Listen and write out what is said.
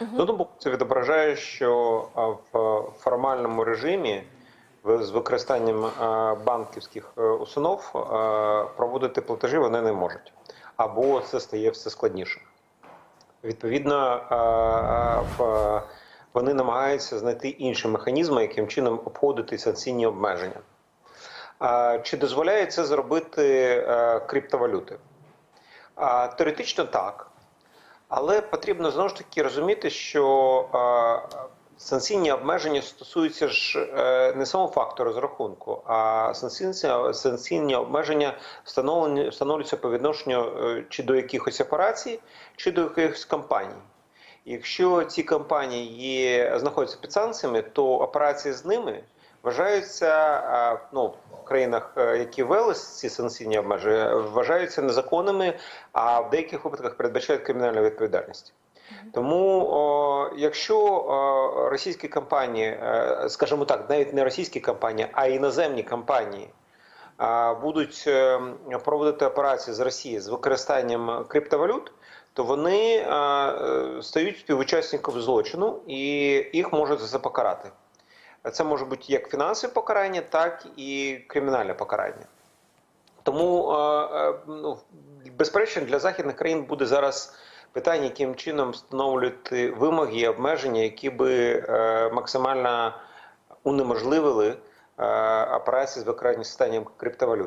З одного це відображає, що в формальному режимі з використанням банківських е, установ проводити платежі вони не можуть, або це стає все складніше. Відповідно, вони намагаються знайти інші механізми, яким чином обходити санкційні обмеження. Чи дозволяє це зробити е, криптовалюти? Теоретично так. Але потрібно знову ж таки розуміти, що е, санкційні обмеження стосуються ж е, не самого факту розрахунку, а санкційні, санкційні обмеження встановлюються по відношенню е, чи до якихось операцій, чи до якихось компаній. Якщо ці компанії є, знаходяться під санкціями, то операції з ними вважаються ну, в країнах, е, які ввели ці санкційні обмеження, вважаються незаконними, а в деяких випадках передбачають кримінальну відповідальність. Тому, о, якщо о, російські компанії, е, скажімо так, навіть не російські компанії, а іноземні компанії а, будуть е, проводити операції з Росії з використанням криптовалют, то вони е, стають співучасником злочину і їх можуть за це покарати. Це може бути як фінансове покарання, так і кримінальне покарання. Тому, е, е, ну, безперечно, для західних країн буде зараз питання, яким чином встановлювати вимоги і обмеження, які би е, максимально унеможливили операції з використанням криптовалют.